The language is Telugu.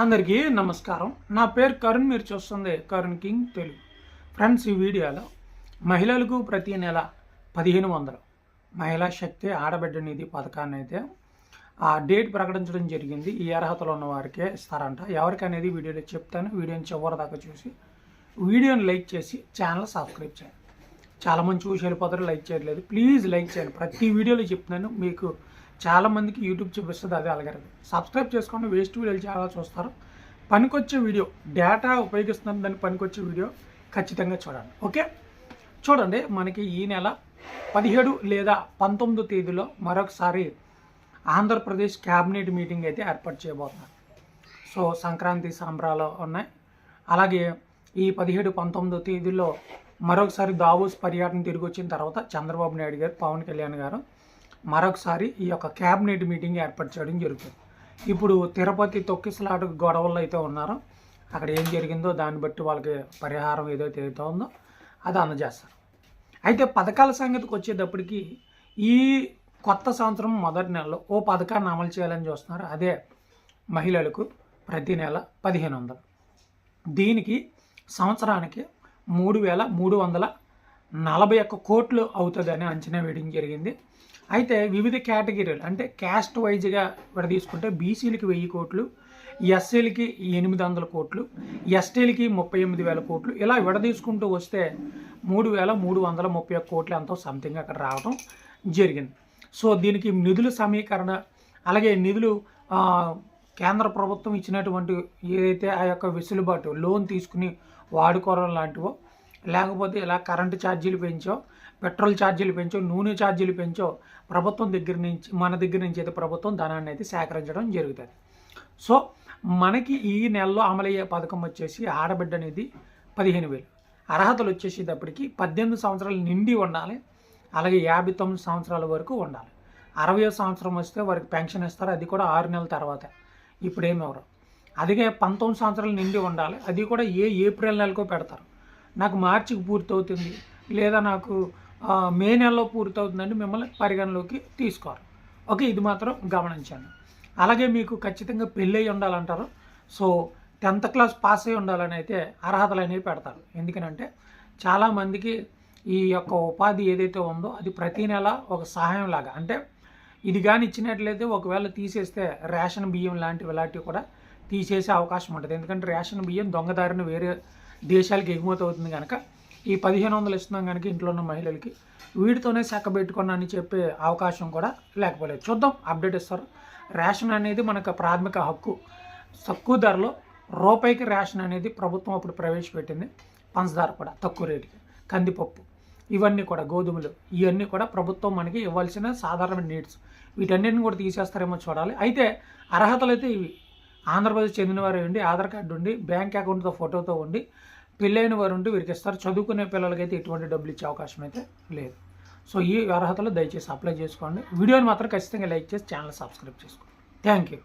అందరికీ నమస్కారం. నా పేరు కరుణ్ మీరు చూస్తుంది కరుణ్ కింగ్ తెలుగు. ఫ్రెండ్స్ ఈ వీడియోలో మహిళలకు ప్రతి నెల పదిహేను వందలు మహిళా శక్తి ఆడబిడ్డ నిధి పథకాన్ని అయితే ఆ డేట్ ప్రకటించడం జరిగింది. ఈ అర్హతలు ఉన్న వారికే ఇస్తారంట. ఎవరికి అనేది వీడియోలో చెప్తాను. వీడియోని చివరి దాకా చూసి వీడియోని లైక్ చేసి ఛానల్ సబ్స్క్రైబ్ చేయండి. చాలామంది చూసి వెళ్ళిపోతారు. లైక్ చేయట్లేదు. ప్లీజ్ లైక్ చేయండి. ప్రతి వీడియోలో చెప్తున్నాను. మీకు చాలా మందికి యూట్యూబ్ చూపిస్తుంది అదే అలగరదు సబ్స్క్రైబ్ చేసుకోండి వేస్ట్ వీడియోలు చాలా చూస్తారు. పనికొచ్చే వీడియో డేటా ఉపయోగిస్తున్న దానికి పనికొచ్చే వీడియో ఖచ్చితంగా చూడండి. ఓకే చూడండి మనకి ఈ నెల పదిహేడు లేదా పంతొమ్మిదో తేదీలో మరొకసారి ఆంధ్రప్రదేశ్ క్యాబినెట్ మీటింగ్ అయితే ఏర్పాటు చేయబోతున్నారు. సో సంక్రాంతి సంబరాలు ఉన్నాయి. అలాగే ఈ పదిహేడు పంతొమ్మిదో తేదీలో మరొకసారి దావోస్ పర్యటన తిరిగి వచ్చిన తర్వాత చంద్రబాబు నాయుడు గారు పవన్ కళ్యాణ్ గారు మరొకసారి ఈ యొక్క క్యాబినెట్ మీటింగ్ ఏర్పాటు చేయడం జరుగుతుంది. ఇప్పుడు తిరుపతి తొక్కిసలాట గొడవల్లో అయితే ఉన్నారో అక్కడ ఏం జరిగిందో దాన్ని బట్టి వాళ్ళకి పరిహారం ఏదైతే అవుతుందో ఉందో అది అందజేస్తారు. అయితే పథకాల సంగతికి వచ్చేటప్పటికి ఈ కొత్త సంవత్సరం మొదటి నెలలో ఓ పథకాన్ని అమలు చేయాలని చూస్తున్నారు. అదే మహిళలకు ప్రతి నెల పదిహేను వందలు. దీనికి సంవత్సరానికి మూడు వేల మూడు వందల నలభై ఒక్క కోట్లు అవుతుందని అంచనా వేయడం జరిగింది. అయితే వివిధ కేటగిరీలు అంటే క్యాస్ట్ వైజ్గా ఇక్కడ తీసుకుంటే బీసీలకి వెయ్యి కోట్లు ఎస్సీలకి ఎనిమిది వందల కోట్లు ఎస్టీలకి ముప్పై ఎనిమిది వేల కోట్లు. ఇలా విడదీసుకుంటూ వస్తే మూడు వేల మూడు వందల ముప్పై ఒక్క కోట్లు ఎంతో సంథింగ్ అక్కడ రావడం జరిగింది. సో దీనికి నిధుల సమీకరణ అలాగే నిధులు కేంద్ర ప్రభుత్వం ఇచ్చినటువంటి ఏదైతే ఆ యొక్క వెసులుబాటు లోన్ తీసుకుని వాడుకోవడం లాంటివో లేకపోతే ఇలా కరెంటు ఛార్జీలు పెంచో పెట్రోల్ ఛార్జీలు పెంచో నూనె ఛార్జీలు పెంచో ప్రభుత్వం దగ్గర నుంచి మన దగ్గర నుంచి అయితే ప్రభుత్వం ధనాన్ని అయితే సేకరించడం జరుగుతుంది. సో మనకి ఈ నెలలో అమలయ్యే పథకం వచ్చేసి ఆడబిడ్డ అనేది పదిహేను వేలు. అర్హతలు వచ్చేసేటప్పటికి పద్దెనిమిది సంవత్సరాలు నిండి ఉండాలి అలాగే యాభై తొమ్మిది సంవత్సరాల వరకు ఉండాలి. అరవై సంవత్సరం వస్తే వారికి పెన్షన్ ఇస్తారు అది కూడా ఆరు నెలల తర్వాత. ఇప్పుడేమి ఎవరు? అదిగే పంతొమ్మిది సంవత్సరాలు నిండి ఉండాలి అది కూడా ఏ ఏప్రిల్ నెలకో పెడతారు. నాకు మార్చికి పూర్తవుతుంది. లేదా నాకు మే నెలలో పూర్తవుతుందని మిమ్మల్ని పరిగణలోకి తీసుకోరు. ఓకే ఇది మాత్రం గమనించండి. అలాగే మీకు ఖచ్చితంగా పెళ్ళి ఉండాలంటారు. సో టెన్త్ క్లాస్ పాస్ అయి ఉండాలని అయితే అర్హతలు అనేవి పెడతారు. ఎందుకనంటే చాలామందికి ఈ యొక్క ఉపాధి ఏదైతే ఉందో అది ప్రతి నెల ఒక సహాయం లాగా అంటే ఇది కానీ ఇచ్చినట్లయితే ఒకవేళ తీసేస్తే రేషన్ బియ్యం లాంటివి ఇలాంటివి కూడా తీసేసే అవకాశం ఉంటుంది. ఎందుకంటే రేషన్ బియ్యం దొంగదారిన వేరే దేశాలకు ఎగుమతి అవుతుంది కనుక ఈ పదిహేను వందలు ఇస్తున్నాం కనుక ఇంట్లో ఉన్న మహిళలకి వీటితోనే శాఖ పెట్టుకున్నానని చెప్పే అవకాశం కూడా లేకపోలేదు. చూద్దాం అప్డేట్ ఇస్తారు. రేషన్ అనేది మనకు ప్రాథమిక హక్కు. తక్కువ ధరలో రూపాయికి రేషన్ అనేది ప్రభుత్వం అప్పుడు ప్రవేశపెట్టింది. పంచదార కూడా తక్కువ రేటుకి. కందిపప్పు ఇవన్నీ కూడా గోధుమలు ఇవన్నీ కూడా ప్రభుత్వం మనకి ఇవ్వాల్సిన సాధారణ నీడ్స్. వీటన్నిటిని కూడా తీసేస్తారేమో చూడాలి. అయితే అర్హతలు అయితే ఇవి. ఆంధ్రప్రదేశ్ చెందిన వారు ఉండి ఆధార్ కార్డు ఉండి బ్యాంక్ అకౌంట్తో ఫోటోతో ఉండి పెళ్ళైన వారు ఉండి వీరికి ఇస్తారు. చదువుకునే పిల్లలకైతే ఎటువంటి డబ్బులు ఇచ్చే అవకాశం అయితే లేదు. సో ఈ అర్హతలు దయచేసి అప్లై చేసుకోండి. వీడియోని మాత్రం ఖచ్చితంగా లైక్ చేసి ఛానల్ సబ్స్క్రైబ్ చేసుకోండి. Thank you.